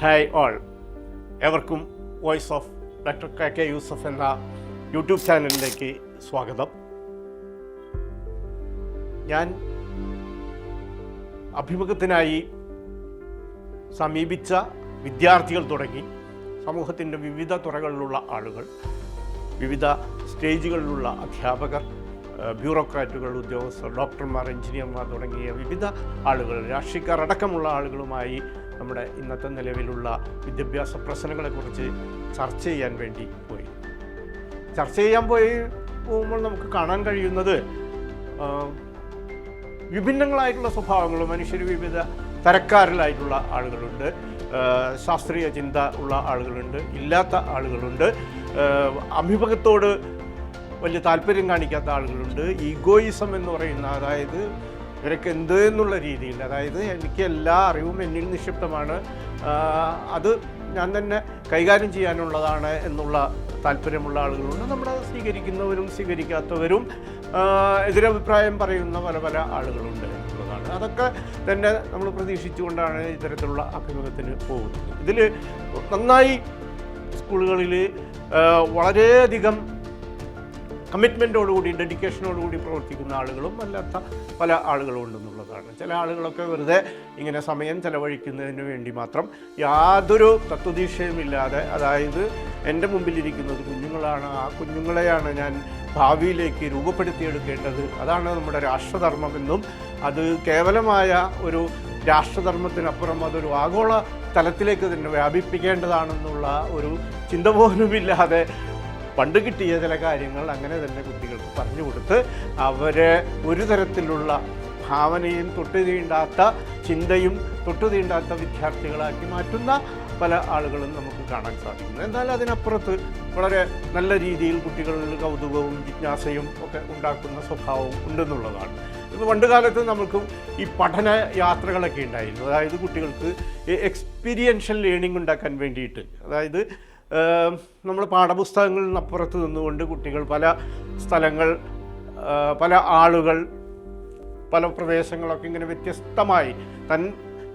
Hi all എവർക്കും voice of doctor K K Yusuf എന്ന YouTube ചാനലിലേക്ക് സ്വാഗതം. ഞാൻ അഭിമുഖത്തിനായി സമീപിച്ച വിദ്യാർത്ഥികൾ തുടങ്ങി സമൂഹത്തിന്റെ വിവിധ തുറകളിലുള്ള ആളുകൾ വിവിധ സ്റ്റേജുകളിലുള്ള അധ്യാപകർ ബ്യൂറോക്രാറ്റുകൾ ഉദ്യോഗസ്ഥർ ഡോക്ടർമാർ എഞ്ചിനീയർമാർ തുടങ്ങിയ വിവിധ ആളുകൾ രാഷ്ട്രീയക്കാർ അടക്കമുള്ള ആളുകളുമായി നമ്മുടെ ഇന്നത്തെ നിലവിലുള്ള വിദ്യാഭ്യാസ പ്രശ്നങ്ങളെക്കുറിച്ച് ചർച്ച ചെയ്യാൻ വേണ്ടി പോയി. ചർച്ച ചെയ്യാൻ പോയി പോകുമ്പോൾ നമുക്ക് കാണാൻ കഴിയുന്നത് വിഭിന്നങ്ങളായിട്ടുള്ള സ്വഭാവങ്ങളും മനുഷ്യർ വിവിധ തരക്കാരിലായിട്ടുള്ള ആളുകളുണ്ട് ശാസ്ത്രീയ ചിന്ത ഉള്ള ആളുകളുണ്ട് ഇല്ലാത്ത ആളുകളുണ്ട് അഭിമുഖത്തോട് വലിയ താല്പര്യം കാണിക്കാത്ത ആളുകളുണ്ട് ഈഗോയിസം എന്ന് പറയുന്ന അതായത് ഇവരൊക്കെ എന്ത് എന്നുള്ള രീതിയിൽ അതായത് എനിക്ക് എല്ലാ അറിവും എന്നിൽ നിക്ഷിപ്തമാണ്. അത് ഞാൻ തന്നെ കൈകാര്യം ചെയ്യാനുള്ളതാണ് എന്നുള്ള താല്പര്യമുള്ള ആളുകളുണ്ട്. നമ്മൾ സ്വീകരിക്കുന്നവരും സ്വീകരിക്കാത്തവരും എതിരഭിപ്രായം പറയുന്ന പല പല ആളുകളുണ്ട് എന്നുള്ളതാണ്. അതൊക്കെ തന്നെ നമ്മൾ പ്രതീക്ഷിച്ചുകൊണ്ടാണ് ഇത്തരത്തിലുള്ള അഭിമുഖത്തിന് പോകുന്നത്. ഇതിൽ നന്നായി സ്കൂളുകളിൽ വളരെയധികം കമ്മിറ്റ്മെന്റോടുകൂടി ഡെഡിക്കേഷനോടുകൂടി പ്രവർത്തിക്കുന്ന ആളുകളും അല്ലാത്ത പല ആളുകളും ഉണ്ടെന്നുള്ളതാണ് ചില ആളുകളൊക്കെ വെറുതെ ഇങ്ങനെ സമയം ചെലവഴിക്കുന്നതിന് വേണ്ടി മാത്രം യാതൊരു തത്വദീക്ഷയുമില്ലാതെ അതായത് എന്റെ മുമ്പിലിരിക്കുന്നത് കുഞ്ഞുങ്ങളാണ് ആ കുഞ്ഞുങ്ങളെയാണ് ഞാൻ ഭാവിയിലേക്ക് രൂപപ്പെടുത്തിയെടുക്കേണ്ടത്. അതാണ് നമ്മുടെ രാഷ്ട്രധർമ്മമെന്നും അത് കേവലമായ ഒരു രാഷ്ട്രധർമ്മത്തിനപ്പുറം അതൊരു ആഗോള തലത്തിലേക്ക് തന്നെ വ്യാപിപ്പിക്കേണ്ടതാണെന്നുള്ള ഒരു ചിന്ത പോലുമില്ലാതെ പണ്ട് കിട്ടിയ ചില കാര്യങ്ങൾ അങ്ങനെ തന്നെ കുട്ടികൾക്ക് പറഞ്ഞു കൊടുത്ത് അവരെ ഒരു തരത്തിലുള്ള ഭാവനയും തൊട്ടു തീണ്ടാത്ത ചിന്തയും തൊട്ടു തീണ്ടാത്ത വിദ്യാർത്ഥികളാക്കി മാറ്റുന്ന പല ആളുകളും നമുക്ക് കാണാൻ സാധിക്കുന്നു. എന്നാൽ അതിനപ്പുറത്ത് വളരെ നല്ല രീതിയിൽ കുട്ടികളിൽ കൗതുകവും ജിജ്ഞാസയും ഒക്കെ ഉണ്ടാക്കുന്ന സ്വഭാവവും ഉണ്ടെന്നുള്ളതാണ്. ഇപ്പോൾ പണ്ട് കാലത്ത് നമുക്ക് ഈ പഠന യാത്രകളൊക്കെ ഉണ്ടായിരുന്നു. അതായത് കുട്ടികൾക്ക് എക്സ്പീരിയൻഷ്യൽ ലേണിംഗ് ഉണ്ടാക്കാൻ വേണ്ടിയിട്ട്. അതായത് നമ്മൾ പാഠപുസ്തകങ്ങളിൽ നിന്നപ്പുറത്ത് നിന്നുകൊണ്ട് കുട്ടികൾ പല സ്ഥലങ്ങൾ പല ആളുകൾ പല പ്രദേശങ്ങളൊക്കെ ഇങ്ങനെ വ്യത്യസ്തമായി തൻ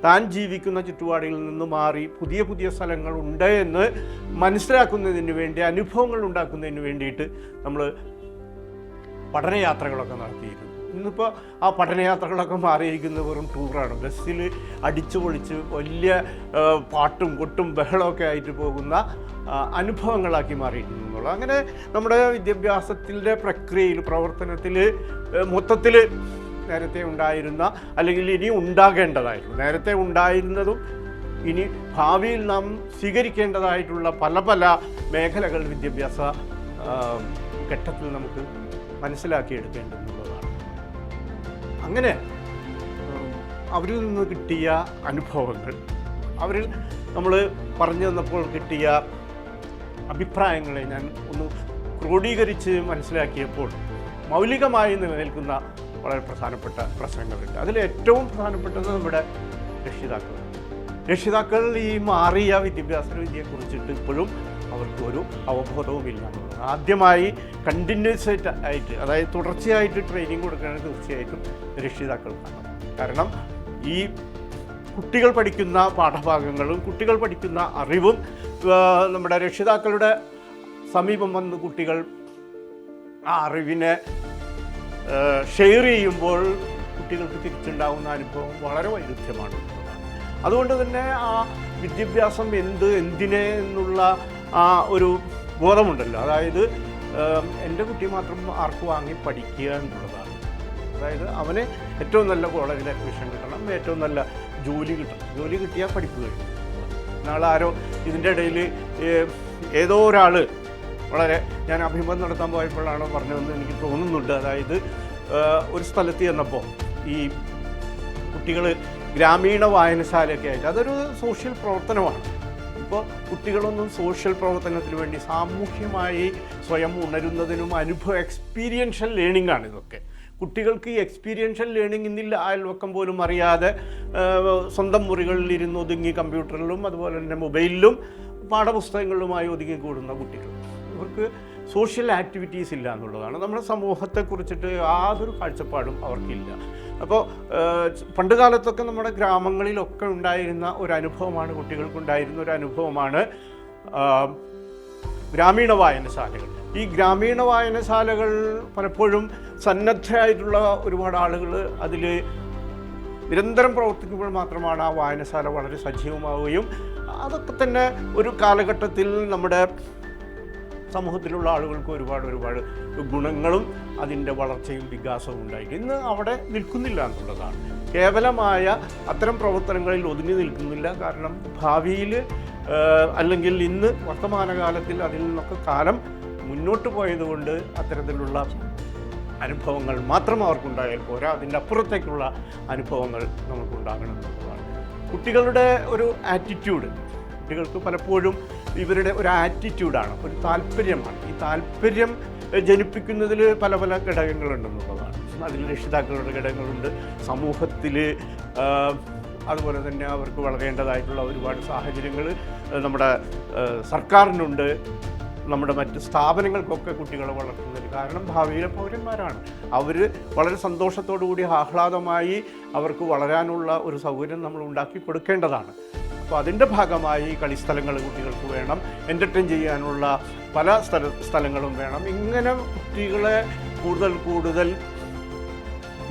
താൻ ജീവിക്കുന്ന ചുറ്റുപാടിൽ നിന്ന് മാറി പുതിയ പുതിയ സ്ഥലങ്ങൾ ഉണ്ട് എന്ന് മനസ്സിലാക്കുന്നതിന് വേണ്ടി അനുഭവങ്ങൾ ഉണ്ടാക്കുന്നതിന് വേണ്ടിയിട്ട് നമ്മൾ പഠനയാത്രകളൊക്കെ നടത്തിയിരുന്നു. ഇന്നിപ്പോൾ ആ പഠനയാത്രകളൊക്കെ മാറിയിരിക്കുന്നത് വെറും ടൂറാണ് ബസ്സിൽ അടിച്ചു പൊളിച്ച് വലിയ പാട്ടും കൊട്ടും ബഹളമൊക്കെ ആയിട്ട് പോകുന്ന അനുഭവങ്ങളാക്കി മാറിയിട്ടുണ്ട് എന്നുള്ളത് അങ്ങനെ നമ്മുടെ വിദ്യാഭ്യാസത്തിന്റെ പ്രക്രിയയിൽ പ്രവർത്തനത്തിൽ മൊത്തത്തിൽ നേരത്തെ ഉണ്ടായിരുന്ന അല്ലെങ്കിൽ ഇനി ഉണ്ടാകേണ്ടതായിരുന്നു. നേരത്തെ ഉണ്ടായിരുന്നതും ഇനി ഭാവിയിൽ നാം സ്വീകരിക്കേണ്ടതായിട്ടുള്ള പല പല മേഖലകൾ വിദ്യാഭ്യാസ ഘട്ടത്തിൽ നമുക്ക് മനസ്സിലാക്കിയെടുക്കേണ്ടതുള്ളതാണ് അങ്ങനെ അവരിൽ നിന്ന് കിട്ടിയ അനുഭവങ്ങൾ അവരിൽ നമ്മൾ പറഞ്ഞു തന്നപ്പോൾ കിട്ടിയ അഭിപ്രായങ്ങളെ ഞാൻ ഒന്ന് ക്രോഡീകരിച്ച് മനസ്സിലാക്കിയപ്പോൾ മൗലികമായി നിലനിൽക്കുന്ന വളരെ പ്രധാനപ്പെട്ട പ്രശ്നങ്ങളുണ്ട്. അതിൽ ഏറ്റവും പ്രധാനപ്പെട്ടത് നമ്മുടെ രക്ഷിതാക്കളാണ്. രക്ഷിതാക്കൾ ഈ മാറിയ വിദ്യാഭ്യാസ രീതിയെക്കുറിച്ചിട്ട് ഇപ്പോഴും അവർക്ക് ഒരു അവബോധവുമില്ല. ആദ്യമായി കണ്ടിന്യൂസ് ആയിട്ട് ആയിട്ട് അതായത് തുടർച്ചയായിട്ട് ട്രെയിനിങ് കൊടുക്കുകയാണ് തീർച്ചയായിട്ടും രക്ഷിതാക്കൾക്കാണ് കാരണം ഈ കുട്ടികൾ പഠിക്കുന്ന പാഠഭാഗങ്ങളും കുട്ടികൾ പഠിക്കുന്ന അറിവും നമ്മുടെ രക്ഷിതാക്കളുടെ സമീപം വന്ന് കുട്ടികൾ ആ അറിവിനെ ഷെയർ ചെയ്യുമ്പോൾ കുട്ടികൾക്ക് തിരിച്ചുണ്ടാകുന്ന അനുഭവം വളരെ വൈരുദ്ധ്യമാണ്. അതുകൊണ്ട് തന്നെ ആ വിദ്യാഭ്യാസം എന്ത് എന്തിനെ എന്നുള്ള ആ ഒരു ബോധമുണ്ടല്ലോ. അതായത് എന്റെ കുട്ടി മാത്രം ആർക്ക് വാങ്ങി പഠിക്കുക എന്നുള്ളതാണ്. അതായത് അവന് ഏറ്റവും നല്ല കോളേജിൽ അഡ്മിഷൻ കിട്ടണം ഏറ്റവും നല്ല ജോലി കിട്ടണം. ജോലി കിട്ടിയാൽ പഠിപ്പ് കഴിയും. നാളെ ആരോ ഇതിന്റെ ഇടയിൽ ഏതോ ഒരാൾ വളരെ ഞാൻ അഭിമുഖം നടത്താൻ പോയപ്പോഴാണ് പറഞ്ഞതെന്ന് എനിക്ക് തോന്നുന്നുണ്ട്. അതായത് ഒരു സ്ഥലത്ത് ചെന്നപ്പോൾ ഈ കുട്ടികൾ ഗ്രാമീണ വായനശാലയൊക്കെ ആയിട്ട് അതൊരു സോഷ്യൽ പ്രവർത്തനമാണ്. ഇപ്പോൾ കുട്ടികളൊന്നും സോഷ്യൽ പ്രവർത്തനത്തിന് വേണ്ടി സാമൂഹ്യമായി സ്വയം ഉണരുന്നതിനും അനുഭവ എക്സ്പീരിയൻഷ്യൽ ലേണിംഗ് ആണ് ഇതൊക്കെ. കുട്ടികൾക്ക് ഈ എക്സ്പീരിയൻഷ്യൽ ലേണിംഗ് ഇന്നില്ല അയൽവക്കം പോലും അറിയാതെ സ്വന്തം മുറികളിൽ ഇരുന്ന് ഒതുങ്ങി കമ്പ്യൂട്ടറിലും അതുപോലെ തന്നെ മൊബൈലിലും പാഠപുസ്തകങ്ങളിലുമായി ഒതുങ്ങിക്കൂടുന്ന കുട്ടികൾ. ഇവർക്ക് സോഷ്യൽ ആക്ടിവിറ്റീസ് ഇല്ല എന്നുള്ളതാണ്. നമ്മുടെ സമൂഹത്തെക്കുറിച്ചിട്ട് യാതൊരു കാഴ്ചപ്പാടും അവർക്കില്ല. അപ്പോൾ പണ്ട് കാലത്തൊക്കെ നമ്മുടെ ഗ്രാമങ്ങളിലൊക്കെ ഉണ്ടായിരുന്ന ഒരു അനുഭവമാണ് കുട്ടികൾക്കുണ്ടായിരുന്ന ഒരു അനുഭവമാണ് ഗ്രാമീണ വായനശാലകൾ. ഈ ഗ്രാമീണ വായനശാലകൾ പലപ്പോഴും സന്നദ്ധരായിട്ടുള്ള ഒരുപാട് ആളുകൾ അതിൽ നിരന്തരം പ്രവർത്തിക്കുമ്പോൾ മാത്രമാണ് ആ വായനശാല വളരെ സജീവമാവുകയും അതൊക്കെ തന്നെ ഒരു കാലഘട്ടത്തിൽ നമ്മുടെ സമൂഹത്തിലുള്ള ആളുകൾക്ക് ഒരുപാട് ഒരുപാട് ഗുണങ്ങളും അതിന്റെ വളർച്ചയും വികാസവും ഉണ്ടായി ഇന്ന് അവിടെ നിൽക്കുന്നില്ല എന്നുള്ളതാണ്. കേവലമായ അത്തരം പ്രവർത്തനങ്ങളിൽ ഒതുങ്ങി നിൽക്കുന്നില്ല. കാരണം ഭാവിയിൽ അല്ലെങ്കിൽ ഇന്ന് വർത്തമാനകാലത്തിൽ അതിൽ നിന്നൊക്കെ കാലം മുന്നോട്ട് പോയതുകൊണ്ട് അത്തരത്തിലുള്ള അനുഭവങ്ങൾ മാത്രം അവർക്കുണ്ടായാൽ പോരാ. അതിന്റെ അപ്പുറത്തേക്കുള്ള അനുഭവങ്ങൾ നമുക്കുണ്ടാകണം എന്നുള്ളതാണ്. കുട്ടികളുടെ ഒരു ആറ്റിറ്റ്യൂഡ് കുട്ടികൾക്ക് പലപ്പോഴും ഇവരുടെ ഒരു ആറ്റിറ്റ്യൂഡാണ് ഒരു താല്പര്യമാണ്. ഈ താല്പര്യം ജനിപ്പിക്കുന്നതിൽ പല പല ഘടകങ്ങളുണ്ടെന്നുള്ളതാണ്. അതിൽ രക്ഷിതാക്കളുടെ ഘടകങ്ങളുണ്ട്. സമൂഹത്തിൽ അതുപോലെ തന്നെ അവർക്ക് വളരേണ്ടതായിട്ടുള്ള ഒരുപാട് സാഹചര്യങ്ങൾ നമ്മുടെ സർക്കാരിനുണ്ട്. നമ്മുടെ മറ്റ് സ്ഥാപനങ്ങൾക്കൊക്കെ കുട്ടികളെ വളർത്തുന്നത് കാരണം ഭാവിയിലെ പൗരന്മാരാണ്. അവർ വളരെ സന്തോഷത്തോടു കൂടി ആഹ്ലാദമായി അവർക്ക് വളരാനുള്ള ഒരു സൗകര്യം നമ്മൾ ഉണ്ടാക്കി കൊടുക്കേണ്ടതാണ്. അപ്പോൾ അതിന്റെ ഭാഗമായി കളിസ്ഥലങ്ങൾ കുട്ടികൾക്ക് വേണം. എന്റർടൈൻ ചെയ്യാനുള്ള പല സ്ഥല സ്ഥലങ്ങളും വേണം. ഇങ്ങനെ കുട്ടികളെ കൂടുതൽ കൂടുതൽ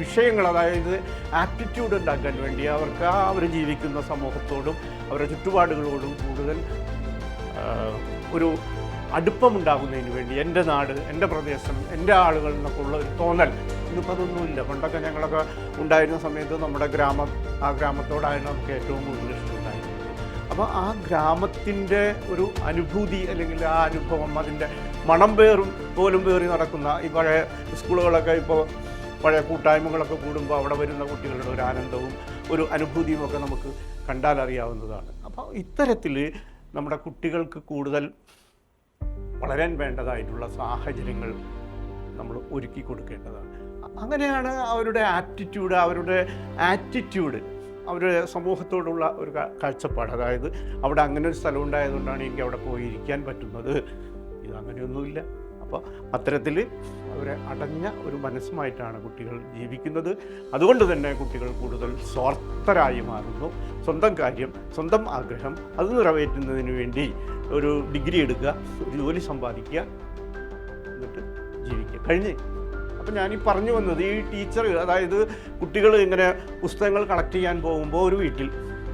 വിഷയങ്ങൾ അതായത് ആറ്റിറ്റ്യൂഡ് ഉണ്ടാക്കാൻ വേണ്ടി അവർക്ക് ആ അവർ ജീവിക്കുന്ന സമൂഹത്തോടും അവരുടെ ചുറ്റുപാടുകളോടും കൂടുതൽ ഒരു അടുപ്പമുണ്ടാകുന്നതിന് വേണ്ടി എന്റെ നാട് എന്റെ പ്രദേശം എന്റെ ആളുകൾ എന്നൊക്കെ ഉള്ള ഒരു തോന്നൽ. ഇന്നിപ്പോൾ അതൊന്നുമില്ല പണ്ടൊക്കെ ഞങ്ങളൊക്കെ ഉണ്ടായിരുന്ന സമയത്ത് നമ്മുടെ ഗ്രാമം ആ ഗ്രാമത്തോടായിരുന്നു നമുക്ക് ഏറ്റവും കൂടുതൽ ഇഷ്ടമുണ്ടായിരുന്നത്. അപ്പോൾ ആ ഗ്രാമത്തിന്റെ ഒരു അനുഭൂതി അല്ലെങ്കിൽ ആ അനുഭവം അതിന്റെ മണം പേറും പോലും പേറി നടക്കുന്ന ഈ പഴയ സ്കൂളുകളൊക്കെ ഇപ്പോൾ പഴയ കൂട്ടായ്മകളൊക്കെ കൂടുമ്പോൾ അവിടെ വരുന്ന കുട്ടികളുടെ ഒരു ആനന്ദവും ഒരു അനുഭൂതിയും ഒക്കെ നമുക്ക് കണ്ടാൽ അറിയാവുന്നതാണ്. അപ്പോൾ ഇത്തരത്തിൽ നമ്മുടെ കുട്ടികൾക്ക് കൂടുതൽ വളരാൻ വേണ്ടതായിട്ടുള്ള സാഹചര്യങ്ങൾ നമ്മൾ ഒരുക്കി കൊടുക്കേണ്ടതാണ്. അങ്ങനെയാണ് അവരുടെ ആറ്റിറ്റ്യൂഡ് അവരുടെ ആറ്റിറ്റ്യൂഡ് അവരുടെ സമൂഹത്തോടുള്ള ഒരു കാഴ്ചപ്പാട്. അതായത് അവിടെ അങ്ങനെ ഒരു സ്ഥലം ഉണ്ടായതുകൊണ്ടാണ് എനിക്ക് അവിടെ പോയി ഇരിക്കാൻ പറ്റുന്നത്. ഇത് അങ്ങനെയൊന്നുമില്ല. അപ്പോൾ അത്തരത്തിൽ അവരെ അടഞ്ഞ ഒരു മനസ്സുമായിട്ടാണ് കുട്ടികൾ ജീവിക്കുന്നത്. അതുകൊണ്ട് തന്നെ കുട്ടികൾ കൂടുതൽ സ്വാർത്ഥരായി മാറുന്നു. സ്വന്തം കാര്യം സ്വന്തം ആഗ്രഹം അത് നിറവേറ്റുന്നതിന് വേണ്ടി ഒരു ഡിഗ്രി എടുക്കുക ഒരു ജോലി സമ്പാദിക്കുക എന്നിട്ട് ജീവിക്കുക. കഴിഞ്ഞ്. അപ്പം ഞാൻ ഈ പറഞ്ഞു വന്നത് ഈ ടീച്ചർ അതായത് കുട്ടികൾ ഇങ്ങനെ പുസ്തകങ്ങൾ കളക്ട് ചെയ്യാൻ പോകുമ്പോൾ ഒരു വീട്ടിൽ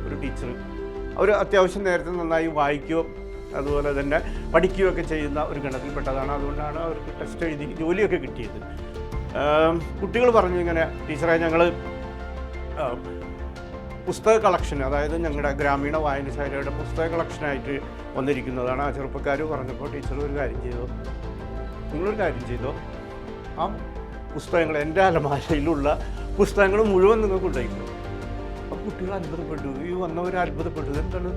ഒരു ടീച്ചർ അവർ അത്യാവശ്യം നേരത്തെ നന്നായി വായിക്കുകയോ അതുപോലെ തന്നെ പഠിക്കുകയൊക്കെ ചെയ്യുന്ന ഒരു ഗണത്തിൽപ്പെട്ടതാണ്. അതുകൊണ്ടാണ് അവർക്ക് ടെസ്റ്റ് എഴുതി ജോലിയൊക്കെ കിട്ടിയത്. കുട്ടികൾ പറഞ്ഞു ഇങ്ങനെ ടീച്ചറെ ഞങ്ങൾ പുസ്തക കളക്ഷൻ അതായത് ഞങ്ങളുടെ ഗ്രാമീണ വായനശാലയുടെ പുസ്തക കളക്ഷനായിട്ട് വന്നിരിക്കുന്നതാണ്. ആ ചെറുപ്പക്കാർ പറഞ്ഞപ്പോൾ ടീച്ചർ ഒരു കാര്യം ചെയ്തു? നിങ്ങളൊരു കാര്യം ചെയ്തോ? ആ പുസ്തകങ്ങൾ എന്റെ അലമാരയിലുള്ള പുസ്തകങ്ങൾ മുഴുവൻ നിങ്ങൾക്ക് ഉണ്ടായിരുന്നു അപ്പോൾ കുട്ടികൾ അത്ഭുതപ്പെട്ടു. ഈ വന്നവർ അത്ഭുതപ്പെട്ടു. എന്താണ്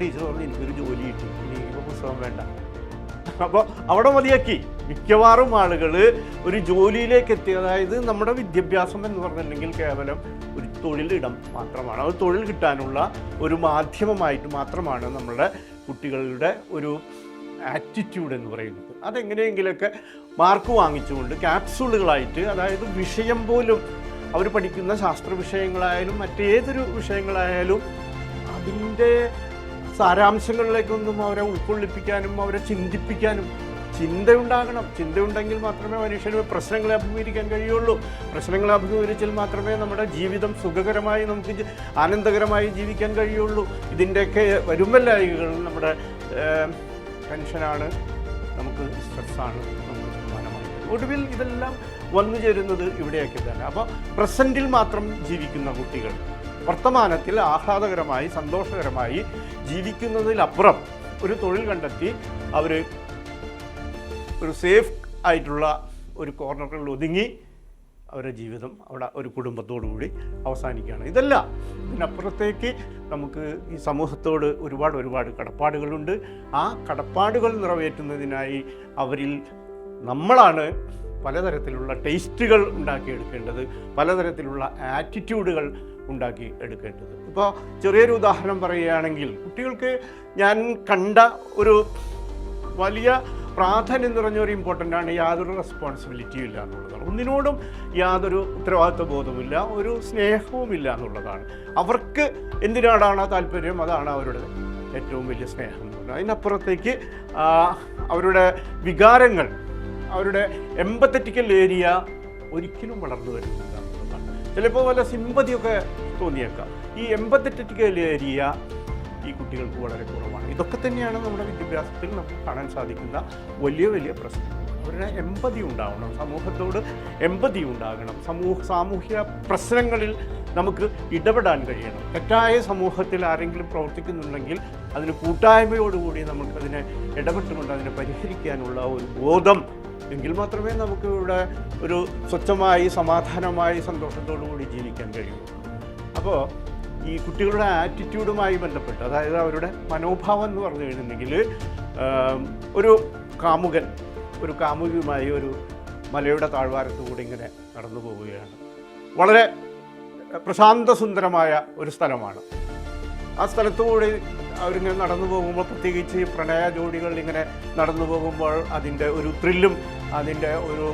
ടീച്ചർ പറഞ്ഞു എനിക്കൊരു ജോലി കിട്ടി. ഇനി ഇപ്പോൾ പുസ്തകം വേണ്ട. അപ്പോൾ അവിടെ മതിയാക്കി. മിക്കവാറും ആളുകൾ ഒരു ജോലിയിലേക്ക് എത്തി. അതായത് നമ്മുടെ വിദ്യാഭ്യാസം എന്ന് പറഞ്ഞിട്ടുണ്ടെങ്കിൽ കേവലം ഒരു തൊഴിലിടം മാത്രമാണ്. അത് തൊഴിൽ കിട്ടാനുള്ള ഒരു മാധ്യമമായിട്ട് മാത്രമാണ് നമ്മുടെ കുട്ടികളുടെ ഒരു ആറ്റിറ്റ്യൂഡ് എന്ന് പറയുന്നത്. അതെങ്ങനെയെങ്കിലൊക്കെ മാർക്ക് വാങ്ങിച്ചുകൊണ്ട് ക്യാപ്സൂളുകളായിട്ട് അതായത് വിഷയം പോലും അവർ പഠിക്കുന്ന ശാസ്ത്ര വിഷയങ്ങളായാലും മറ്റേതൊരു വിഷയങ്ങളായാലും അതിന്റെ സാരാംശങ്ങളിലേക്കൊന്നും അവരെ ഉൾക്കൊള്ളിപ്പിക്കാനും അവരെ ചിന്തിപ്പിക്കാനും ചിന്തയുണ്ടാകണം. ചിന്തയുണ്ടെങ്കിൽ മാത്രമേ മനുഷ്യന് പ്രശ്നങ്ങളെ അഭിമുഖീകരിക്കാൻ കഴിയുള്ളൂ. പ്രശ്നങ്ങളെ അഭിമുഖീകരിച്ചാൽ മാത്രമേ നമ്മുടെ ജീവിതം സുഖകരമായി നമുക്ക് ആനന്ദകരമായി ജീവിക്കാൻ കഴിയുള്ളൂ. ഇതിന്റെയൊക്കെ വരുമ്പല്ലായികൾ നമ്മുടെ ടെൻഷനാണ് നമുക്ക് സ്ട്രെസ്സാണ്. ഒടുവിൽ ഇതെല്ലാം വന്നു ചേരുന്നത് ഇവിടെയൊക്കെ തന്നെ. അപ്പോൾ പ്രസന്റിൽ മാത്രം ജീവിക്കുന്ന കുട്ടികൾ വർത്തമാനത്തിൽ ആഹ്ലാദകരമായി സന്തോഷകരമായി ജീവിക്കുന്നതിലപ്പുറം ഒരു തൊഴിൽ കണ്ടെത്തി അവർ ഒരു സേഫ് ആയിട്ടുള്ള ഒരു കോർണറിൽ ഒതുങ്ങി അവരുടെ ജീവിതം അവിടെ ഒരു കുടുംബത്തോടുകൂടി അവസാനിക്കുകയാണ്. ഇതല്ല ഇതിനപ്പുറത്തേക്ക് നമുക്ക് ഈ സമൂഹത്തോട് ഒരുപാട് ഒരുപാട് കടപ്പാടുകളുണ്ട്. ആ കടപ്പാടുകൾ നിറവേറ്റുന്നതിനായി അവരിൽ നമ്മളാണ് പലതരത്തിലുള്ള ടേസ്റ്റുകൾ ഉണ്ടാക്കി ഉണ്ടാക്കിയെടുക്കേണ്ടത് പലതരത്തിലുള്ള ആറ്റിറ്റ്യൂഡുകൾ ഉണ്ടാക്കി എടുക്കേണ്ടത് ഇപ്പോൾ ചെറിയൊരു ഉദാഹരണം പറയുകയാണെങ്കിൽ കുട്ടികൾക്ക് ഞാൻ കണ്ട ഒരു വലിയ പ്രാധാന്യം നിറഞ്ഞ ഒരു ഇമ്പോർട്ടന്റ് ആണ് യാതൊരു റെസ്പോൺസിബിലിറ്റിയും ഇല്ല എന്നുള്ളതാണ് ഒന്നിനോടും യാതൊരു ഉത്തരവാദിത്വ ബോധമില്ല ഒരു സ്നേഹവുമില്ല എന്നുള്ളതാണ്. അവർക്ക് എന്തിനാടാണ് താല്പര്യം? അതാണ് അവരുടെ ഏറ്റവും വലിയ സ്നേഹം എന്ന് പറഞ്ഞാൽ. അതിനപ്പുറത്തേക്ക് അവരുടെ വികാരങ്ങൾ അവരുടെ എമ്പത്തറ്റിക്കൽ ഏരിയ ഒരിക്കലും വളർന്നു വരുന്നില്ല ചിലപ്പോൾ വല്ല സിമ്പതിയൊക്കെ തോന്നിയേക്കാം. ഈ എമ്പത്തറ്റിക്കൽ ഏരിയ ഈ കുട്ടികൾക്ക് വളരെ കുറവാണ്. ഇതൊക്കെ തന്നെയാണ് നമ്മുടെ വിദ്യാഭ്യാസത്തിൽ നമുക്ക് കാണാൻ സാധിക്കുന്ന വലിയ വലിയ പ്രശ്നം അവരുടെ എമ്പതി ഉണ്ടാവണം സമൂഹത്തോട് എമ്പതി ഉണ്ടാകണം. സമൂഹ സാമൂഹ്യ പ്രശ്നങ്ങളിൽ നമുക്ക് ഇടപെടാൻ കഴിയണം. തെറ്റായ സമൂഹത്തിൽ ആരെങ്കിലും പ്രവർത്തിക്കുന്നുണ്ടെങ്കിൽ അതിന് കൂട്ടായ്മയോടുകൂടി നമുക്കതിനെ ഇടപെട്ടുകൊണ്ട് അതിനെ പരിഹരിക്കാനുള്ള ഒരു ബോധം എങ്കിൽ മാത്രമേ നമുക്ക് ഇവിടെ ഒരു സ്വച്ഛമായി സമാധാനമായി സന്തോഷത്തോടു കൂടി ജീവിക്കാൻ കഴിയൂ. അപ്പോൾ ഈ കുട്ടികളുടെ ആറ്റിറ്റ്യൂഡുമായി ബന്ധപ്പെട്ട് അതായത് അവരുടെ മനോഭാവം എന്ന് പറഞ്ഞു കഴിഞ്ഞിട്ടുണ്ടെങ്കിൽ ഒരു കാമുകൻ ഒരു കാമുകിയുമായി ഒരു മലയുടെ താഴ്വാരത്തുകൂടി ഇങ്ങനെ നടന്നു പോവുകയാണ്. വളരെ പ്രശാന്ത സുന്ദരമായ ഒരു സ്ഥലമാണ്. ആ സ്ഥലത്തുകൂടി അവരിങ്ങനെ നടന്നു പോകുമ്പോൾ പ്രത്യേകിച്ച് പ്രണയ ജോഡികൾ ഇങ്ങനെ നടന്നു പോകുമ്പോൾ അതിന്റെ ഒരു ത്രില്ലും അതിന്റെ ഒരു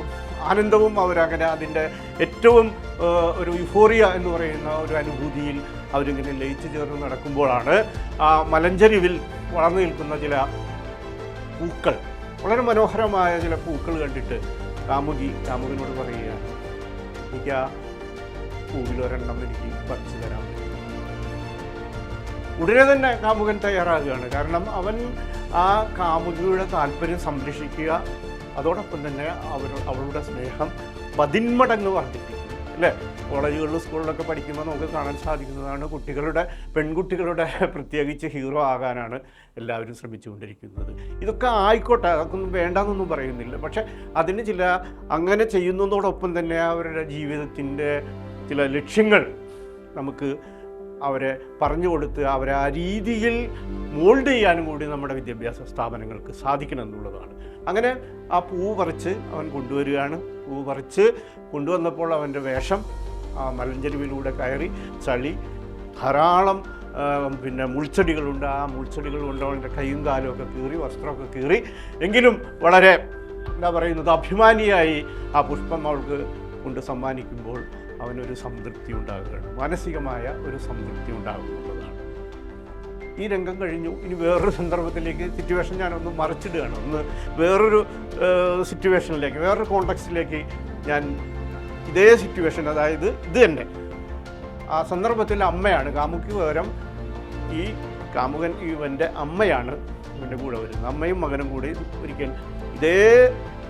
ആനന്ദവും അവരങ്ങനെ അതിന്റെ ഏറ്റവും ഒരു യുഫോറിയ എന്ന് പറയുന്ന ഒരു അനുഭൂതിയിൽ അവരിങ്ങനെ ലയിച്ചു ചേർന്ന് നടക്കുമ്പോഴാണ് ആ മലഞ്ചരിവിൽ വളർന്നു നിൽക്കുന്ന ചില പൂക്കൾ വളരെ മനോഹരമായ ചില പൂക്കൾ കണ്ടിട്ട് കാമുകി കാമുകനോട് പറയുകയാണ് എനിക്ക് ആ പൂവിലൊരെണ്ണം എനിക്ക് പറിച്ചു തരാൻ ഉടനെ തന്നെ കാമുകൻ തയ്യാറാകുകയാണ്. കാരണം അവൻ ആ കാമുകിയുടെ താല്പര്യം സംരക്ഷിക്കുക അതോടൊപ്പം തന്നെ അവർ അവളുടെ സ്നേഹം പതിന്മടങ്ങ് വർദ്ധിപ്പിക്കും അല്ലേ? കോളേജുകളിലും സ്കൂളിലൊക്കെ പഠിക്കുമ്പോൾ നമുക്ക് കാണാൻ സാധിക്കുന്നതാണ് കുട്ടികളുടെ പെൺകുട്ടികളുടെ പ്രത്യേകിച്ച് ഹീറോ ആകാനാണ് എല്ലാവരും ശ്രമിച്ചുകൊണ്ടിരിക്കുന്നത്. ഇതൊക്കെ ആയിക്കോട്ടെ അതൊക്കെ ഒന്നും വേണ്ടാന്നൊന്നും പറയുന്നില്ല. പക്ഷേ അതിന് ചില അങ്ങനെ ചെയ്യുന്നതോടൊപ്പം തന്നെ അവരുടെ ജീവിതത്തിന്റെ ചില ലക്ഷ്യങ്ങൾ നമുക്ക് അവരെ പറഞ്ഞു കൊടുത്ത് അവരെ ആ രീതിയിൽ മോൾഡ് ചെയ്യാനും കൂടി നമ്മുടെ വിദ്യാഭ്യാസ സ്ഥാപനങ്ങൾക്ക് സാധിക്കണം എന്നുള്ളതാണ്. അങ്ങനെ ആ പൂ പറിച്ച് അവൻ കൊണ്ടുവരികയാണ്. പൂ പറിച്ച് കൊണ്ടുവന്നപ്പോൾ അവന്റെ വേഷം ആ മലഞ്ചെരുവിലൂടെ കയറി ചളി ധാരാളം പിന്നെ മുൾച്ചെടികളുണ്ട്. ആ മുൾച്ചെടികൾ കൊണ്ട് അവന്റെ കൈയും കാലും ഒക്കെ കീറി വസ്ത്രമൊക്കെ കീറി. എങ്കിലും വളരെ എന്താ പറയുന്നത് അഭിമാനിയായി ആ പുഷ്പം അവൾക്ക് കൊണ്ട് സമ്മാനിക്കുമ്പോൾ അവനൊരു സംതൃപ്തി ഉണ്ടാകുകയാണ്. മാനസികമായ ഒരു സംതൃപ്തി ഉണ്ടാകുന്നുള്ളതാണ് ഈ രംഗം കഴിഞ്ഞു. ഇനി വേറൊരു സന്ദർഭത്തിലേക്ക് സിറ്റുവേഷൻ ഞാനൊന്ന് മറിച്ചിടുകയാണ്. ഒന്ന് വേറൊരു സിറ്റുവേഷനിലേക്ക് വേറൊരു കോണ്ടക്സ്റ്റിലേക്ക് ഞാൻ ഇതേ സിറ്റുവേഷൻ അതായത് ഇത് തന്നെ. ആ സന്ദർഭത്തിൽ അമ്മയാണ്. കാമുക്ക് പകരം ഈ കാമുകൻ ഇവന്റെ അമ്മയാണ് ഇവന്റെ കൂടെ വരുന്നത്. അമ്മയും മകനും കൂടി ഒരിക്കൽ ഇതേ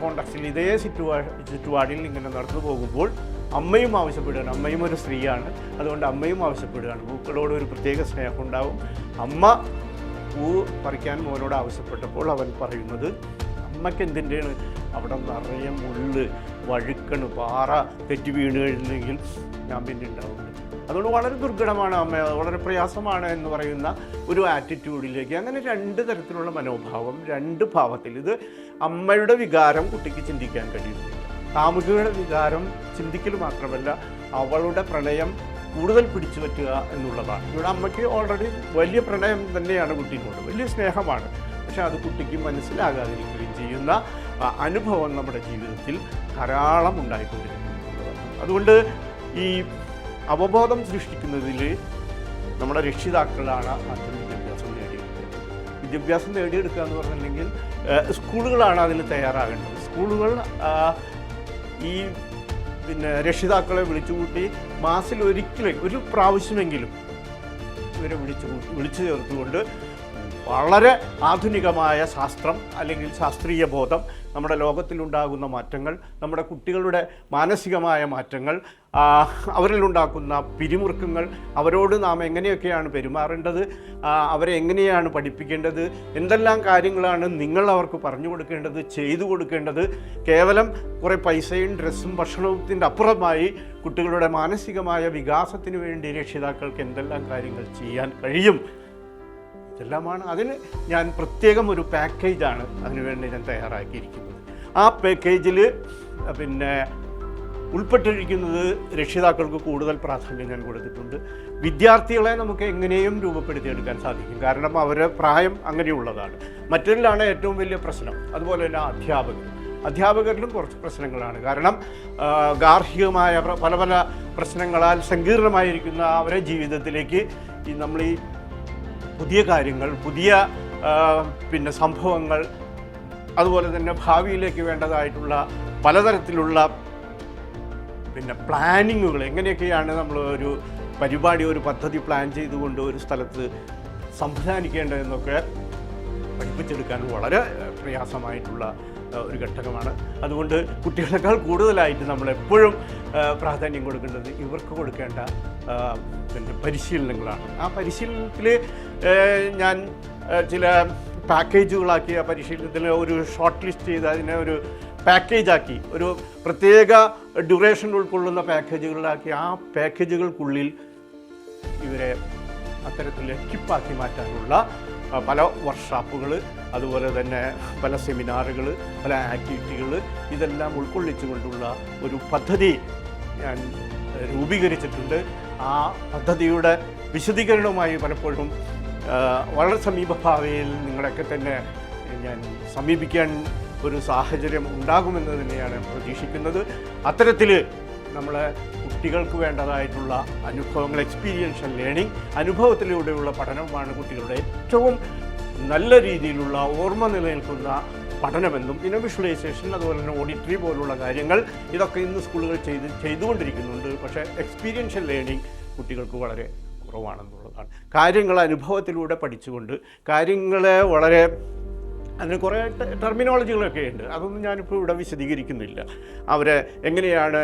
കോണ്ടക്സ്റ്റിൽ ഇതേ സിറ്റുവാ ചുറ്റുപാടിൽ ഇങ്ങനെ നടന്നു പോകുമ്പോൾ അമ്മയും ആവശ്യപ്പെടുകയാണ്. അമ്മയും ഒരു സ്ത്രീയാണ്. അതുകൊണ്ട് അമ്മയും ആവശ്യപ്പെടുകയാണ്. പൂക്കളോട് ഒരു പ്രത്യേക സ്നേഹം ഉണ്ടാവും അമ്മ പൂ പറിക്കാൻ മോനോട് ആവശ്യപ്പെട്ടപ്പോൾ അവൻ പറയുന്നത് അമ്മയ്ക്ക് എന്തിന്റെയാണ് അവിടെ നിറയെ മുള്ള് വഴുക്കണ് പാറ തെറ്റി വീണ് കഴിഞ്ഞെങ്കിൽ ഞാൻ പിന്നെ ഉണ്ടാവുന്നത് അതുകൊണ്ട് വളരെ ദുർഘടമാണ് അമ്മ. വളരെ പ്രയാസമാണ് എന്ന് പറയുന്ന ഒരു ആറ്റിറ്റ്യൂഡിലേക്ക് അങ്ങനെ രണ്ട് തരത്തിലുള്ള മനോഭാവം രണ്ട് ഭാവത്തിൽ ഇത് അമ്മയുടെ വികാരം കുട്ടിക്ക് ചിന്തിക്കാൻ കഴിയുന്നില്ല കാമുകിയുടെ വികാരം ചിന്തിക്കൽ മാത്രമല്ല അവളുടെ പ്രണയം കൂടുതൽ പിടിച്ചു പറ്റുക എന്നുള്ളതാണ്. ഇവിടെ അമ്മയ്ക്ക് ഓൾറെഡി വലിയ പ്രണയം തന്നെയാണ് കുട്ടിയോട് വലിയ സ്നേഹമാണ്. പക്ഷെ അത് കുട്ടിക്ക് മനസ്സിലാകാതിരിക്കുകയും ചെയ്യുന്ന അനുഭവം നമ്മുടെ ജീവിതത്തിൽ ധാരാളം ഉണ്ടായിക്കൊണ്ടിരിക്കുന്നുള്ളതാണ് അതുകൊണ്ട് ഈ അവബോധം സൃഷ്ടിക്കുന്നതിൽ നമ്മുടെ രക്ഷിതാക്കളാണ് ആദ്യം വിദ്യാഭ്യാസം നേടിയെടുക്കുന്നത് വിദ്യാഭ്യാസം നേടിയെടുക്കുക എന്ന് പറഞ്ഞിട്ടുണ്ടെങ്കിൽ സ്കൂളുകളാണ് അതിന് തയ്യാറാകേണ്ടത്. സ്കൂളുകൾ ഈ പിന്നെ രക്ഷിതാക്കളെ വിളിച്ചുകൂട്ടി മാസിൽ ഒരിക്കലും ഒരു പ്രാവശ്യമെങ്കിലും ഇവരെ വിളിച്ചു വിളിച്ചു ചേർത്തുകൊണ്ട് വളരെ ആധുനികമായ ശാസ്ത്രം അല്ലെങ്കിൽ ശാസ്ത്രീയ ബോധം നമ്മുടെ ലോകത്തിലുണ്ടാകുന്ന മാറ്റങ്ങൾ നമ്മുടെ കുട്ടികളുടെ മാനസികമായ മാറ്റങ്ങൾ അവരിലുണ്ടാക്കുന്ന പിരിമുറുക്കങ്ങൾ അവരോട് നാം എങ്ങനെയൊക്കെയാണ് പെരുമാറേണ്ടത് അവരെ എങ്ങനെയാണ് പഠിപ്പിക്കേണ്ടത് എന്തെല്ലാം കാര്യങ്ങളാണ് നിങ്ങൾ അവർക്ക് പറഞ്ഞു കൊടുക്കേണ്ടത് ചെയ്തു കൊടുക്കേണ്ടത്. കേവലം കുറേ പൈസയും ഡ്രസ്സും ഭക്ഷണത്തിന്റെ അപ്പുറമായി കുട്ടികളുടെ മാനസികമായ വികാസത്തിന് വേണ്ടി രക്ഷിതാക്കൾക്ക് എന്തെല്ലാം കാര്യങ്ങൾ ചെയ്യാൻ കഴിയും? ഇതെല്ലാമാണ്. അതിന് ഞാൻ പ്രത്യേകം ഒരു പാക്കേജാണ് അതിനുവേണ്ടി ഞാൻ തയ്യാറാക്കിയിരിക്കുന്നത്. ആ പാക്കേജിൽ പിന്നെ ഉൾപ്പെട്ടിരിക്കുന്നത് രക്ഷിതാക്കൾക്ക് കൂടുതൽ പ്രാധാന്യം ഞാൻ കൊടുത്തിട്ടുണ്ട്. വിദ്യാർത്ഥികളെ നമുക്ക് എങ്ങനെയും രൂപപ്പെടുത്തിയെടുക്കാൻ സാധിക്കും. കാരണം അവരുടെ പ്രായം അങ്ങനെയുള്ളതാണ്. മറ്റൊരിലാണ് ഏറ്റവും വലിയ പ്രശ്നം. അതുപോലെ തന്നെ അധ്യാപകർ. അധ്യാപകരിലും കുറച്ച് പ്രശ്നങ്ങളാണ്. കാരണം ഗാർഹികമായ പല പല പ്രശ്നങ്ങളാൽ സങ്കീർണമായിരിക്കുന്ന അവരെ ജീവിതത്തിലേക്ക് ഈ നമ്മൾ ഈ പുതിയ കാര്യങ്ങൾ പുതിയ പിന്നെ സംഭവങ്ങൾ അതുപോലെ തന്നെ ഭാവിയിലേക്ക് വേണ്ടതായിട്ടുള്ള പലതരത്തിലുള്ള പിന്നെ പ്ലാനിങ്ങുകൾ. എങ്ങനെയൊക്കെയാണ് നമ്മൾ ഒരു പരിപാടി ഒരു പദ്ധതി പ്ലാൻ ചെയ്തുകൊണ്ട് ഒരു സ്ഥലത്ത് സംവിധാനിക്കേണ്ടതെന്നൊക്കെ പഠിപ്പിച്ചെടുക്കാൻ വളരെ പ്രയാസമായിട്ടുള്ള ഒരു ഘട്ടകമാണ് അതുകൊണ്ട് കുട്ടികളെക്കാൾ കൂടുതലായിട്ട് നമ്മൾ എപ്പോഴും പ്രാധാന്യം കൊടുക്കേണ്ടത് ഇവർക്ക് കൊടുക്കേണ്ട പിന്നെ പരിശീലനങ്ങളാണ്. ആ പരിശീലനത്തിൽ ഞാൻ ചില പാക്കേജുകളാക്കി ആ പരിശീലനത്തിൽ ഒരു ഷോർട്ട് ലിസ്റ്റ് ചെയ്ത് അതിനെ ഒരു പാക്കേജാക്കി ഒരു പ്രത്യേക ഡ്യൂറേഷൻ ഉൾക്കൊള്ളുന്ന പാക്കേജുകളിലാക്കി ആ പാക്കേജുകൾക്കുള്ളിൽ ഇവരെ അത്തരത്തിൽ എക്യുപ്പാക്കി മാറ്റാനുള്ള പല വർക്ക്ഷോപ്പുകൾ അതുപോലെ തന്നെ പല സെമിനാറുകൾ പല ആക്ടിവിറ്റികൾ ഇതെല്ലാം ഉൾക്കൊള്ളിച്ചുകൊണ്ടുള്ള ഒരു പദ്ധതി ഞാൻ രൂപീകരിച്ചിട്ടുണ്ട്. ആ പദ്ധതിയുടെ വിശദീകരണവുമായി പലപ്പോഴും വളരെ സമീപഭാവിയിൽ നിങ്ങളൊക്കെ തന്നെ ഞാൻ സമീപിക്കാൻ ഒരു സാഹചര്യം ഉണ്ടാകുമെന്ന് തന്നെയാണ് പ്രതീക്ഷിക്കുന്നത്. അത്തരത്തിൽ നമ്മളെ കുട്ടികൾക്ക് വേണ്ടതായിട്ടുള്ള അനുഭവങ്ങൾ എക്സ്പീരിയൻഷ്യൽ ലേണിംഗ് അനുഭവത്തിലൂടെയുള്ള പഠനമാണ് കുട്ടികളുടെ ഏറ്റവും നല്ല രീതിയിലുള്ള ഓർമ്മ നിലനിൽക്കുന്ന പഠനമെന്നും പിന്നെ വിഷ്വലൈസേഷൻ അതുപോലെ തന്നെ ഓഡിറ്ററി പോലുള്ള കാര്യങ്ങൾ ഇതൊക്കെ ഇന്ന് സ്കൂളുകൾ ചെയ്ത് ചെയ്തുകൊണ്ടിരിക്കുന്നുണ്ട്. പക്ഷേ എക്സ്പീരിയൻഷ്യൽ ലേണിംഗ് കുട്ടികൾക്ക് വളരെ കുറവാണെന്നുള്ളതാണ്. കാര്യങ്ങൾ അനുഭവത്തിലൂടെ പഠിച്ചുകൊണ്ട് കാര്യങ്ങളെ വളരെ അതിന് കുറേ ടെർമിനോളജികളൊക്കെ ഉണ്ട്. അതൊന്നും ഞാനിപ്പോൾ ഇവിടെ വിശദീകരിക്കുന്നില്ല. അവരെ എങ്ങനെയാണ്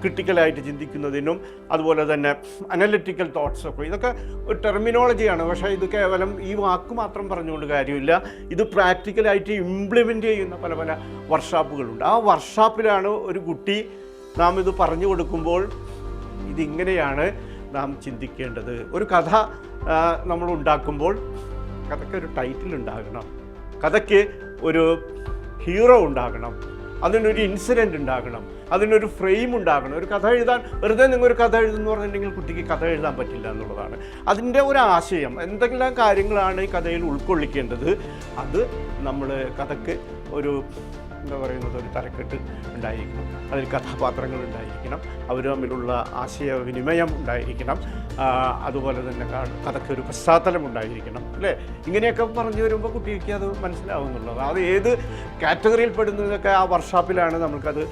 ക്രിട്ടിക്കലായിട്ട് ചിന്തിക്കുന്നതിനും അതുപോലെ തന്നെ അനലിറ്റിക്കൽ തോട്ട്സ് ഒക്കെ. ഇതൊക്കെ ഒരു ടെർമിനോളജിയാണ്. പക്ഷേ ഇത് കേവലം ഈ വാക്ക് മാത്രം പറഞ്ഞുകൊണ്ട് കാര്യമില്ല. ഇത് പ്രാക്ടിക്കലായിട്ട് ഇംപ്ലിമെന്റ് ചെയ്യുന്ന പല പല വർക്ക്ഷോപ്പുകളുണ്ട് ആ വർക്ക്ഷോപ്പിലാണ് ഒരു കുട്ടി നാം ഇത് പറഞ്ഞു കൊടുക്കുമ്പോൾ ഇതിങ്ങനെയാണ് നാം ചിന്തിക്കേണ്ടത്. ഒരു കഥ നമ്മൾ ഉണ്ടാക്കുമ്പോൾ കഥയ്ക്ക് ഒരു ടൈറ്റിൽ ഉണ്ടാകണം. കഥയ്ക്ക് ഒരു ഹീറോ ഉണ്ടാകണം അതിനൊരു ഇൻസിഡന്റ് ഉണ്ടാകണം അതിനൊരു ഫ്രെയിം ഉണ്ടാകണം. ഒരു കഥ എഴുതാൻ വെറുതെ നിങ്ങൾ ഒരു കഥ എഴുതുന്നു പറഞ്ഞിട്ടുണ്ടെങ്കിൽ കുട്ടിക്ക് കഥ എഴുതാൻ പറ്റില്ല എന്നുള്ളതാണ്. അതിന്റെ ഒരു ആശയം എന്തെല്ലാം കാര്യങ്ങളാണ് ഈ കഥയിൽ ഉൾക്കൊള്ളിക്കേണ്ടത്? അത് നമ്മൾ കഥയ്ക്ക് ഒരു എന്താ പറയുന്നത് ഒരു തലക്കെട്ട് ഉണ്ടായിരിക്കണം. അതിൽ കഥാപാത്രങ്ങൾ ഉണ്ടായിരിക്കണം. അവർ തമ്മിലുള്ള ആശയവിനിമയം ഉണ്ടായിരിക്കണം. അതുപോലെ തന്നെ കഥയ്ക്ക് ഒരു പശ്ചാത്തലം ഉണ്ടായിരിക്കണം അല്ലേ? ഇങ്ങനെയൊക്കെ പറഞ്ഞു വരുമ്പോൾ കുട്ടിക്ക് അത് മനസ്സിലാവുന്നുള്ളത് അത് ഏത് കാറ്റഗറിയിൽ പെടുന്നതൊക്കെ ആ വർക്ക്ഷോപ്പിലാണ് നമുക്കത്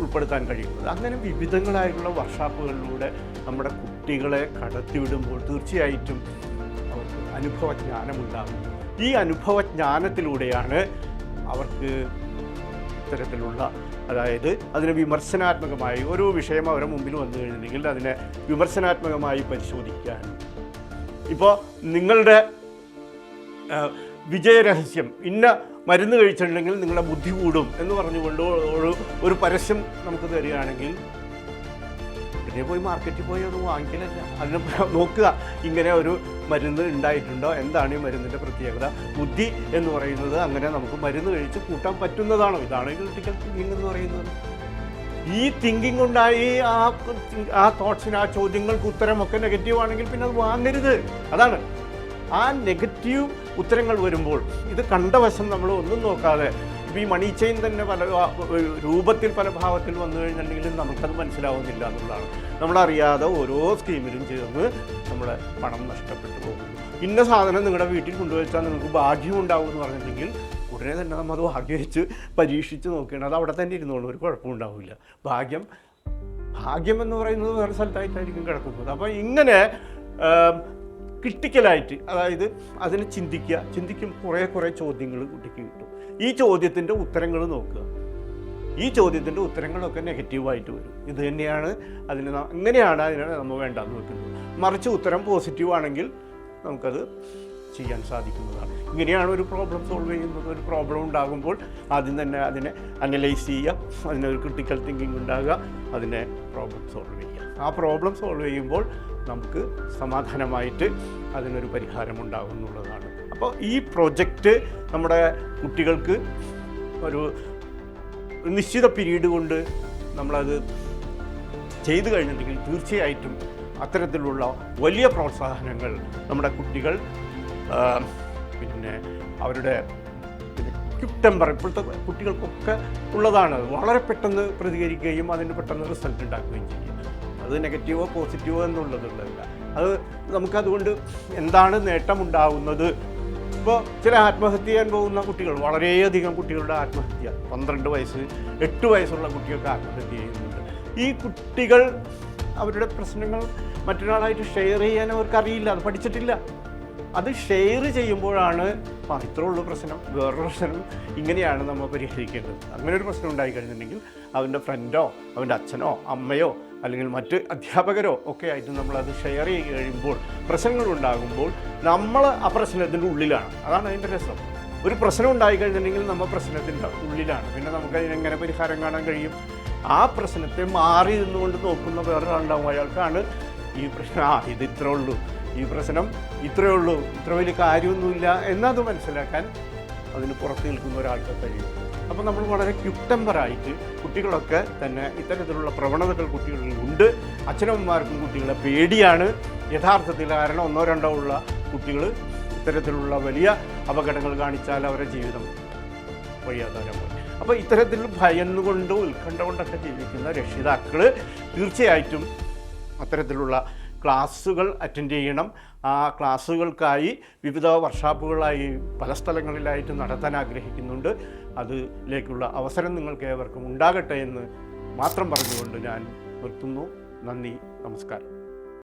ഉൾപ്പെടുത്താൻ കഴിയുന്നത്. അങ്ങനെ വിവിധങ്ങളായിട്ടുള്ള വർക്ക്ഷോപ്പുകളിലൂടെ നമ്മുടെ കുട്ടികളെ കടത്തിവിടുമ്പോൾ തീർച്ചയായിട്ടും അവർക്ക് അനുഭവജ്ഞാനമുണ്ടാകും. ഈ അനുഭവജ്ഞാനത്തിലൂടെയാണ് അവർക്ക് ഇത്തരത്തിലുള്ള അതായത് അതിനെ വിമർശനാത്മകമായി ഓരോ വിഷയം അവരുടെ മുമ്പിൽ വന്നു കഴിഞ്ഞിട്ടുണ്ടെങ്കിൽ അതിനെ വിമർശനാത്മകമായി പരിശോധിക്കാൻ. ഇപ്പോൾ നിങ്ങളുടെ വിജയരഹസ്യം ഇന്ന മരുന്ന് കഴിച്ചിട്ടുണ്ടെങ്കിൽ നിങ്ങളുടെ ബുദ്ധി കൂടും എന്ന് പറഞ്ഞുകൊണ്ട് ഒരു ഒരു പരസ്യം നമുക്ക് തരികയാണെങ്കിൽ പിന്നെ പോയി മാർക്കറ്റിൽ പോയി അത് വാങ്ങിക്കലല്ല. അതിന് നോക്കുക ഇങ്ങനെ ഒരു മരുന്ന് ഉണ്ടായിട്ടുണ്ടോ? എന്താണ് ഈ മരുന്നിന്റെ പ്രത്യേകത? ബുദ്ധി എന്ന് പറയുന്നത് അങ്ങനെ നമുക്ക് മരുന്ന് കഴിച്ച് കൂട്ടാൻ പറ്റുന്നതാണോ? ഇതാണ് ക്രിട്ടിക്കൽ തിങ്കിങ് എന്ന് പറയുന്നത്. ഈ തിങ്കിങ് ഉണ്ടായി ആ ആ തോട്ട്സിന് ആ ചോദ്യങ്ങൾക്ക് ഉത്തരമൊക്കെ നെഗറ്റീവ് ആണെങ്കിൽ പിന്നെ അത് വാങ്ങരുത്. അതാണ്. ആ നെഗറ്റീവ് ഉത്തരങ്ങൾ വരുമ്പോൾ ഇത് കണ്ട വശം നമ്മൾ ഒന്നും നോക്കാതെ ഈ മണി ചെയിൻ തന്നെ പല രൂപത്തിൽ പല ഭാവത്തിൽ വന്നു കഴിഞ്ഞിട്ടുണ്ടെങ്കിലും നമുക്കത് മനസ്സിലാവുന്നില്ല എന്നുള്ളതാണ്. നമ്മളറിയാതെ ഓരോ സ്കീമിലും ചേർന്ന് നമ്മുടെ പണം നഷ്ടപ്പെട്ടു പോകുന്നു. ഇന്ന സാധനം നിങ്ങളുടെ വീട്ടിൽ കൊണ്ടുവച്ചാൽ നിങ്ങൾക്ക് ഭാഗ്യം ഉണ്ടാവും എന്ന് പറഞ്ഞിട്ടുണ്ടെങ്കിൽ ഉടനെ തന്നെ നമ്മൾ അത് ഭാഗ്യം വെച്ച് പരീക്ഷിച്ച് നോക്കുകയാണ്. അത് അവിടെ തന്നെ ഇരുന്നോളൂ ഒരു കുഴപ്പം ഉണ്ടാവില്ല. ഭാഗ്യം ഭാഗ്യം എന്ന് പറയുന്നത് വേറെ സ്ഥലത്തായിട്ടായിരിക്കും കിടക്കുന്നത്. അപ്പോൾ ഇങ്ങനെ ക്രിട്ടിക്കലായിട്ട് അതായത് അതിനെ ചിന്തിക്കുക ചിന്തിക്കും കുറേ കുറേ ചോദ്യങ്ങൾ കുട്ടിക്ക് കിട്ടും. ഈ ചോദ്യത്തിന്റെ ഉത്തരങ്ങൾ നോക്കുക. ഈ ചോദ്യത്തിന്റെ ഉത്തരങ്ങളൊക്കെ നെഗറ്റീവായിട്ട് വരും. ഇത് തന്നെയാണ് അതിന് ഇങ്ങനെയാണ് അതിനെ നമ്മൾ വേണ്ടാന്ന് വെക്കുന്നത്. മറിച്ച് ഉത്തരം പോസിറ്റീവ് ആണെങ്കിൽ നമുക്കത് ചെയ്യാൻ സാധിക്കുന്നതാണ്. ഇങ്ങനെയാണ് ഒരു പ്രോബ്ലം സോൾവ് ചെയ്യുന്നത്. ഒരു പ്രോബ്ലം ഉണ്ടാകുമ്പോൾ ആദ്യം തന്നെ അതിനെ അനലൈസ് ചെയ്യുക. ഒരു ക്രിട്ടിക്കൽ തിങ്കിങ് ഉണ്ടാകുക. അതിനെ പ്രോബ്ലം സോൾവ് ചെയ്യുക. ആ പ്രോബ്ലം സോൾവ് ചെയ്യുമ്പോൾ നമുക്ക് സമാധാനമായിട്ട് അതിനൊരു പരിഹാരം ഉണ്ടാകും എന്നുള്ളതാണ്. അപ്പോൾ ഈ പ്രൊജക്റ്റ് നമ്മുടെ കുട്ടികൾക്ക് ഒരു നിശ്ചിത പീരീഡ് കൊണ്ട് നമ്മളത് ചെയ്തു കഴിഞ്ഞിട്ടുണ്ടെങ്കിൽ തീർച്ചയായിട്ടും അത്തരത്തിലുള്ള വലിയ പ്രോത്സാഹനങ്ങൾ നമ്മുടെ കുട്ടികൾ പിന്നെ അവരുടെ ടെമ്പർ ഇപ്പോഴത്തെ കുട്ടികൾക്കൊക്കെ ഉള്ളതാണ്. വളരെ പെട്ടെന്ന് പ്രതികരിക്കുകയും അതിന് പെട്ടെന്ന് റിസൾട്ട് ഉണ്ടാക്കുകയും ചെയ്യും. അത് നെഗറ്റീവോ പോസിറ്റീവോ എന്നുള്ളതുള്ളതല്ല. അത് നമുക്കതുകൊണ്ട് എന്താണ് നേട്ടമുണ്ടാവുന്നത് ഇപ്പോൾ ചില ആത്മഹത്യ ചെയ്യാൻ പോകുന്ന കുട്ടികൾ വളരെയധികം കുട്ടികളുടെ ആത്മഹത്യ പന്ത്രണ്ട് വയസ്സ് എട്ട് വയസ്സുള്ള കുട്ടികൾക്ക് ആത്മഹത്യ ചെയ്യുന്നുണ്ട്. ഈ കുട്ടികൾ അവരുടെ പ്രശ്നങ്ങൾ മറ്റൊരാളായിട്ട് ഷെയർ ചെയ്യാൻ അവർക്കറിയില്ല അത് പഠിച്ചിട്ടില്ല. അത് ഷെയർ ചെയ്യുമ്പോഴാണ് ആ പ്രശ്നം. വേറൊരു പ്രശ്നം ഇങ്ങനെയാണ് നമ്മൾ പരിഹരിക്കേണ്ടത്. അങ്ങനെ ഒരു പ്രശ്നം ഉണ്ടായി കഴിഞ്ഞിട്ടുണ്ടെങ്കിൽ അവന്റെ ഫ്രണ്ടോ അവന്റെ അച്ഛനോ അമ്മയോ അല്ലെങ്കിൽ മറ്റ് അധ്യാപകരോ ഒക്കെ ആയിട്ട് നമ്മളത് ഷെയർ ചെയ്ത് കഴിയുമ്പോൾ പ്രശ്നങ്ങൾ ഉണ്ടാകുമ്പോൾ നമ്മൾ ആ പ്രശ്നത്തിന്റെ ഉള്ളിലാണ്. അതാണ് അതിന്റെ രസം. ഒരു പ്രശ്നം ഉണ്ടായി കഴിഞ്ഞിട്ടുണ്ടെങ്കിൽ നമ്മൾ പ്രശ്നത്തിന്റെ ഉള്ളിലാണ്. പിന്നെ നമുക്ക് അതിനെങ്ങനെ പരിഹാരം കാണാൻ കഴിയും? ആ പ്രശ്നത്തെ മാറി നിന്നുകൊണ്ട് നോക്കുന്ന വേറൊരാളുണ്ടാവും. അയാൾക്കാണ് ഈ പ്രശ്നം. ആ ഇത് ഇത്രേ ഉള്ളൂ. ഈ പ്രശ്നം ഇത്രയേ ഉള്ളൂ. ഇത്ര വലിയ കാര്യമൊന്നുമില്ല എന്നത് മനസ്സിലാക്കാൻ അതിന് പുറത്ത് നിൽക്കുന്ന ഒരാൾക്ക് കഴിയും. അപ്പോൾ നമ്മൾ വളരെ ക്യുക്ടംബറായിട്ട് കുട്ടികളൊക്കെ തന്നെ ഇത്തരത്തിലുള്ള പ്രവണതകൾ കുട്ടികളിൽ ഉണ്ട്. അച്ഛനമ്മമാർക്കും കുട്ടികളെ പേടിയാണ്. യഥാർത്ഥത്തിൽ കാരണം ഒന്നോ രണ്ടോ ഉള്ള കുട്ടികൾ ഇത്തരത്തിലുള്ള വലിയ അപകടങ്ങൾ കാണിച്ചാൽ അവരുടെ ജീവിതം വഴിയാധാരം പോയി അപ്പോൾ ഇത്തരത്തിൽ ഭയന്നുകൊണ്ട് ഉത്കണ്ഠ കൊണ്ടൊക്കെ ജീവിക്കുന്ന രക്ഷിതാക്കൾ തീർച്ചയായിട്ടും അത്തരത്തിലുള്ള ക്ലാസ്സുകൾ അറ്റൻഡ് ചെയ്യണം. ആ ക്ലാസ്സുകൾക്കായി വിവിധ വർക്ക്ഷോപ്പുകളായി പല സ്ഥലങ്ങളിലായിട്ട് നടത്താൻ ആഗ്രഹിക്കുന്നുണ്ട്. അതിലേക്കുള്ള അവസരം നിങ്ങൾക്ക് ഏവർക്കും ഉണ്ടാകട്ടെ എന്ന് മാത്രം പറഞ്ഞുകൊണ്ട് ഞാൻ നിർത്തുന്നു. നന്ദി നമസ്കാരം.